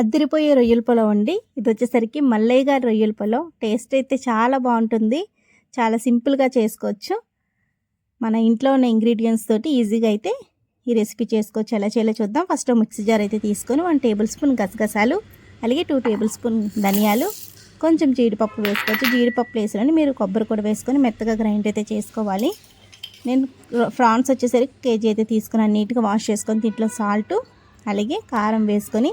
అద్దరిపోయే రొయ్యల పొలం అండి. ఇది వచ్చేసరికి మల్లయ్య గారి రొయ్యల పొలం టేస్ట్ అయితే చాలా బాగుంటుంది. చాలా సింపుల్గా చేసుకోవచ్చు. మన ఇంట్లో ఉన్న ఇంగ్రీడియంట్స్ తోటి ఈజీగా అయితే ఈ రెసిపీ చేసుకోవచ్చు. ఎలా చేయాలో చూద్దాం. ఫస్ట్ మిక్సీ జార్ అయితే తీసుకొని వన్ టేబుల్ స్పూన్ గసగసాలు అలాగే టూ టేబుల్ స్పూన్ ధనియాలు కొంచెం జీడిపప్పు వేసుకోవచ్చు. జీడిపప్పు వేసుకొని మీరు కొబ్బరి కూడా వేసుకొని మెత్తగా గ్రైండ్ అయితే చేసుకోవాలి. నేను ఫ్రాన్స్ వచ్చేసరికి కేజీ అయితే తీసుకున్నాను. నీట్గా వాష్ చేసుకొని దీంట్లో సాల్ట్ అలాగే కారం వేసుకొని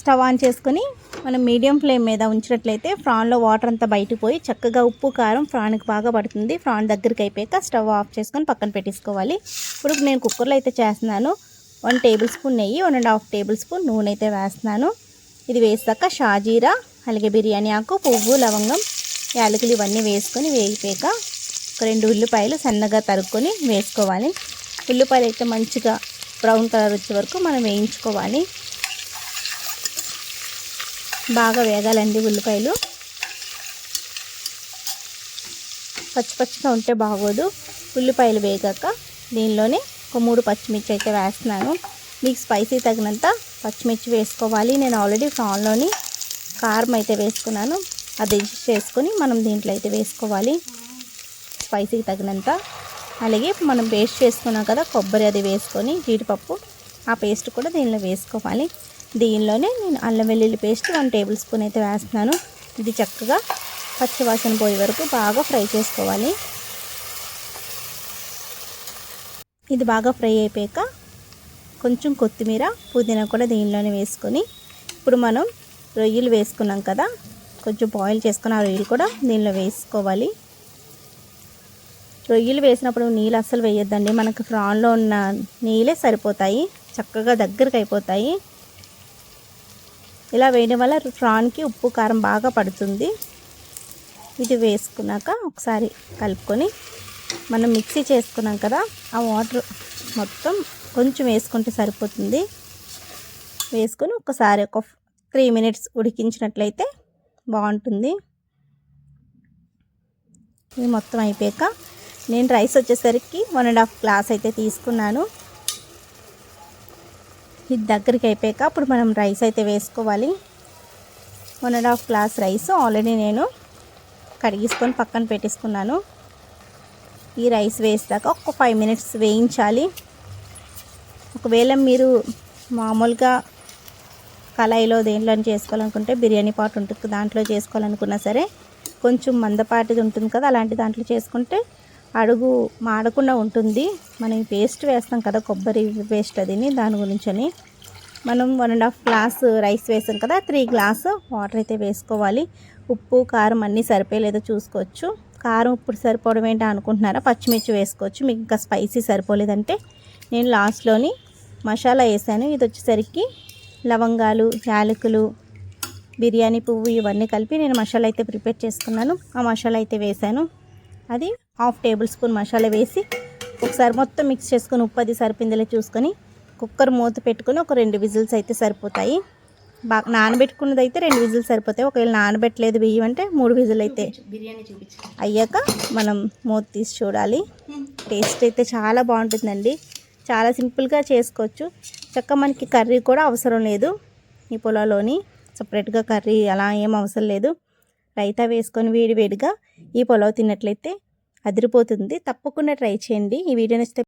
స్టవ్ ఆన్ చేసుకొని మనం మీడియం ఫ్లేమ్ మీద ఉంచినట్లయితే ఫ్రాన్లో వాటర్ అంతా బయటకు పోయి చక్కగా ఉప్పు కారం ఫ్రాన్కి బాగా పడుతుంది. ఫ్రాన్ దగ్గరికి అయిపోయాక స్టవ్ ఆఫ్ చేసుకొని పక్కన పెట్టేసుకోవాలి. ఇప్పుడు నేను కుక్కర్లో అయితే చేస్తున్నాను. వన్ టేబుల్ స్పూన్ నెయ్యి one and half tablespoon నూనె అయితే వేస్తున్నాను. ఇది వేసాక షాజీరా అలాగే బిర్యానీ ఆకు పువ్వు లవంగం యాలకులు ఇవన్నీ వేసుకొని వేగిపోయాక ఒక రెండు ఉల్లిపాయలు సన్నగా తరుక్కొని వేసుకోవాలి. ఉల్లిపాయలు అయితే మంచిగా బ్రౌన్ కలర్ వచ్చే వరకు మనం వేయించుకోవాలి. బాగా వేగాలండి ఉల్లిపాయలు. పచ్చి పచ్చిగా ఉంటే బాగోదు. ఉల్లిపాయలు వేగాక దీనిలోనే ఒక మూడు పచ్చిమిర్చి అయితే వేస్తున్నాను. మీకు స్పైసీ తగినంత పచ్చిమిర్చి వేసుకోవాలి. నేను ఆల్రెడీ ఫ్రాన్లోని కారం అయితే వేసుకున్నాను. అది చేసుకొని మనం దీంట్లో అయితే వేసుకోవాలి. స్పైసీకి తగినంత. అలాగే మనం పేస్ట్ చేసుకున్నాం కదా కొబ్బరి అది వేసుకొని జీడిపప్పు ఆ పేస్ట్ కూడా దీనిలో వేసుకోవాలి. దీనిలోనే నేను అల్లం వెల్లుల్లి పేస్ట్ వన్ టేబుల్ స్పూన్ అయితే వేస్తున్నాను. ఇది చక్కగా పచ్చివాసన పోయే వరకు బాగా ఫ్రై చేసుకోవాలి. ఇది బాగా ఫ్రై అయిపోయాక కొంచెం కొత్తిమీర పుదీనా కూడా దీనిలోనే వేసుకొని ఇప్పుడు మనం రొయ్యలు వేసుకున్నాం కదా కొంచెం బాయిల్ చేసుకుని ఆ రొయ్యలు కూడా దీనిలో వేసుకోవాలి. రొయ్యలు వేసినప్పుడు నీళ్ళు అస్సలు వేయొద్దండి మనకు ఫ్రాన్లో ఉన్న నీళ్ళే సరిపోతాయి చక్కగా దగ్గరకు అయిపోతాయి. ఇలా వేయడం వల్ల ఫ్రాన్కి ఉప్పు కారం బాగా పడుతుంది. ఇది వేసుకున్నాక ఒకసారి కలుపుకొని మనం మిక్సీ చేసుకున్నాం కదా ఆ వాటర్ మొత్తం కొంచెం వేసుకుంటే సరిపోతుంది. వేసుకొని ఒకసారి ఒక త్రీ మినిట్స్ ఉడికించినట్లయితే బాగుంటుంది. ఇది మొత్తం అయిపోయాక నేను రైస్ వచ్చేసరికి వన్ అండ్ హాఫ్ గ్లాస్ అయితే తీసుకున్నాను. ఇది దగ్గరికి అయిపోయాక అప్పుడు మనం రైస్ అయితే వేసుకోవాలి. One and half glass rice already నేను కడిగించుకొని పక్కన పెట్టేసుకున్నాను. ఈ రైస్ వేసాక ఒక ఫైవ్ మినిట్స్ వేయించాలి. ఒకవేళ మీరు మామూలుగా కళాయిలో దేంట్లో చేసుకోవాలనుకుంటే బిర్యానీ పాట్ ఉంటుంది దాంట్లో చేసుకోవాలనుకున్నా సరే కొంచెం మందపాటిది ఉంటుంది కదా అలాంటి దాంట్లో చేసుకుంటే అడుగు మాడకుండా ఉంటుంది. మనం పేస్ట్ వేస్తాం కదా కొబ్బరి పేస్ట్ అదిని దాని గురించని. మనం one and half glass rice వేసాం కదా త్రీ గ్లాస్ వాటర్ అయితే వేసుకోవాలి. ఉప్పు కారం అన్నీ సరిపోయలేదో చూసుకోవచ్చు. కారం ఇప్పుడు సరిపోవడం ఏంటో అనుకుంటున్నారా? పచ్చిమిర్చి వేసుకోవచ్చు. మీకు ఇంకా స్పైసీ సరిపోలేదంటే నేను లాస్ట్లోని మసాలా వేసాను. ఇది వచ్చేసరికి లవంగాలు యాలకులు బిర్యానీ పువ్వు ఇవన్నీ కలిపి నేను మసాలా అయితే ప్రిపేర్ చేసుకున్నాను. ఆ మసాలా అయితే వేసాను. అది హాఫ్ టేబుల్ స్పూన్ మసాలా వేసి ఒకసారి మొత్తం మిక్స్ చేసుకొని ఉప్పు అది సరిపోయిందిలే చూసుకొని కుక్కర్ మూత పెట్టుకొని ఒక రెండు విజిల్స్ అయితే సరిపోతాయి. బాగా నానబెట్టుకున్నది అయితే రెండు విజిల్స్ సరిపోతాయి. ఒకవేళ నానబెట్టలేదు బియ్యం అంటే మూడు విజిల్ అయితే అయ్యాక మనం మూత తీసి చూడాలి. టేస్ట్ అయితే చాలా బాగుంటుందండి. చాలా సింపుల్గా చేసుకోవచ్చు. చక్క మనకి కర్రీ కూడా అవసరం లేదు. ఈ పొలంలోని సపరేట్గా కర్రీ అలా ఏం అవసరం లేదు. రైతా వేసుకొని వేడి వేడిగా ఈ పొలవ తిన్నట్లయితే అదిరిపోతుంది. తప్పకుండా ట్రై చేయండి. ఈ వీడియో నచ్చితే